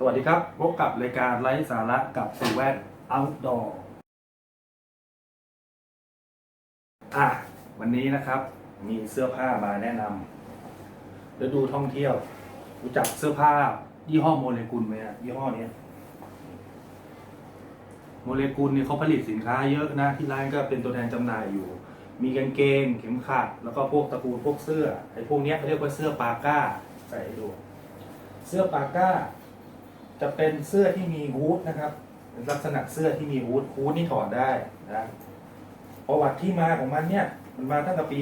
สวัสดีครับ พบกับรายการไร้สาระกับสู่แวด outdoor อะ วันนี้นะครับ มีเสื้อผ้ามาแนะนำฤดูท่องเที่ยว รู้จักเสื้อผ้า ยี่ห้อโมเลกุลไหมอะยี่ห้อนี้โมเลกุลเนี่ยเขาผลิตสินค้าเยอะนะ ที่ร้านก็เป็นตัวแทนจำหน่ายอยู่ มีกางเกง เข็มขัด แล้วก็พวกตระกูลพวกเสื้อไอ้พวกเนี้ยเขาเรียกว่าเสื้อปาก้า ใส่ให้ดู เสื้อปาก้า จะเป็นเสื้อที่มีฮูดนะครับลักษณะเสื้อที่มีฮูดฮูดนี่ถอดได้นะประวัติที่มาของมันเนี่ยมันมาตั้งแต่ปี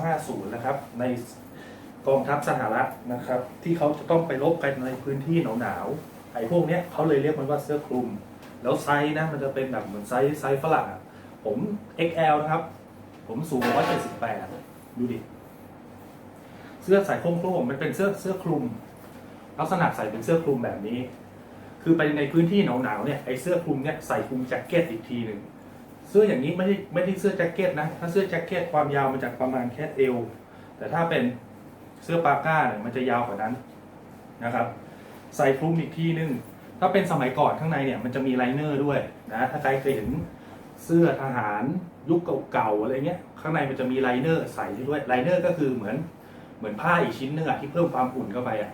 1950 นะครับ ในกองทัพสหรัฐนะครับ ที่เขาจะต้องไปรบกันในพื้นที่หนาวๆไอ้พวกเนี้ยเขาเลยเรียกมันว่าเสื้อคลุม แล้วไซส์นะมันจะเป็นแบบเหมือนไซส์ไซส์ฝรั่งอะผม XL นะครับ ผมสูง178ดูดิเสื้อใส่โคร่งๆมันเป็นเสื้อเสื้อคลุม ลักษณะใส่เป็นเสื้อคลุมแบบนี้ คือไปในพื้นที่หนาวๆเนี่ยไอ้เสื้อคลุมเนี่ยใส่คลุมแจ็คเก็ตอีกทีหนึ่งเสื้ออย่างนี้ไม่ได้ไม่ได้เสื้อแจ็คเก็ตนะถ้าเสื้อแจ็คเก็ตความยาวมันจะประมาณแค่เอว แต่ถ้าเป็นเสื้อปาก้าเนี่ยมันจะยาวกว่านั้นนะครับ ใส่คลุมอีกทีหนึ่งถ้าเป็นสมัยก่อนข้างในเนี่ยมันจะมีไลเนอร์ด้วยนะถ้าใครเคยเห็นเสื้อทหารยุคเก่าๆอะไรเงี้ยข้างในมันจะมีไลเนอร์ใส่ด้วยไลเนอร์ก็คือเหมือนเหมือนผ้าอีกชิ้นหนึงอะที่เพิ่มความอุ่นเข้าไปอะ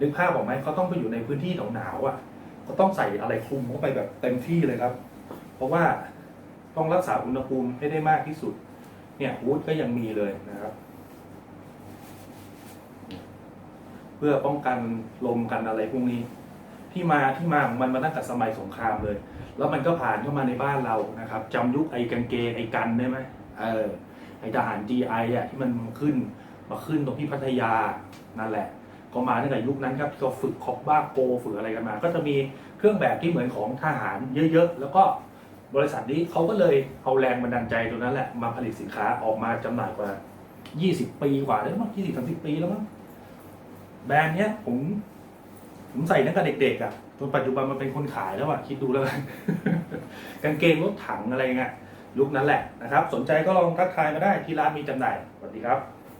นึกภาพออกไหมเขาต้องไปอยู่ในพื้นที่หนาวๆอะ เขาต้องใส่อะไรคลุมเข้าไปแบบเต็มที่เลยครับ เพราะว่าต้องรักษาอุณหภูมิให้ได้มากที่สุด เนี่ยฮูดก็ยังมีเลยนะครับ เพื่อป้องกันลมกันอะไรพวกนี้ ที่มาที่มาของมันมาตั้งแต่สมัยสงครามเลย แล้วมันก็ผ่านเข้ามาในบ้านเรานะครับจำยุคไอ้กางเกไอ้กันได้ไหมเออไอ้ทหาร GI อะที่มันขึ้นมาขึ้นตรงที่พัทยานั่นแหละ ก็มาตั้งแต่ยุคนั้นครับที่เขาฝึกคอกบ้าโกฝึกอะไรกันมา ก็จะมีเครื่องแบบที่เหมือนของทหารเยอะๆ แล้วก็บริษัทนี้เขาก็เลยเอาแรงบันดาลใจตรงนั้นแหละมาผลิตสินค้าออกมาจำหน่ายกว่า 20 ปีกว่าแล้วมั้ง20 30ปีแล้วมั้งแบรนด์เนี้ยผมผมใส่ตั้งแต่เด็กๆอะจนปัจจุบันมันเป็นคนขายแล้วอะคิดดูแล้วกันกางเกงรถถังอะไรเงี้ยยุคนั้นแหละนะครับ สนใจก็ลองทักทายมาได้ที่ร้านมีจำหน่ายสวัสดีครับ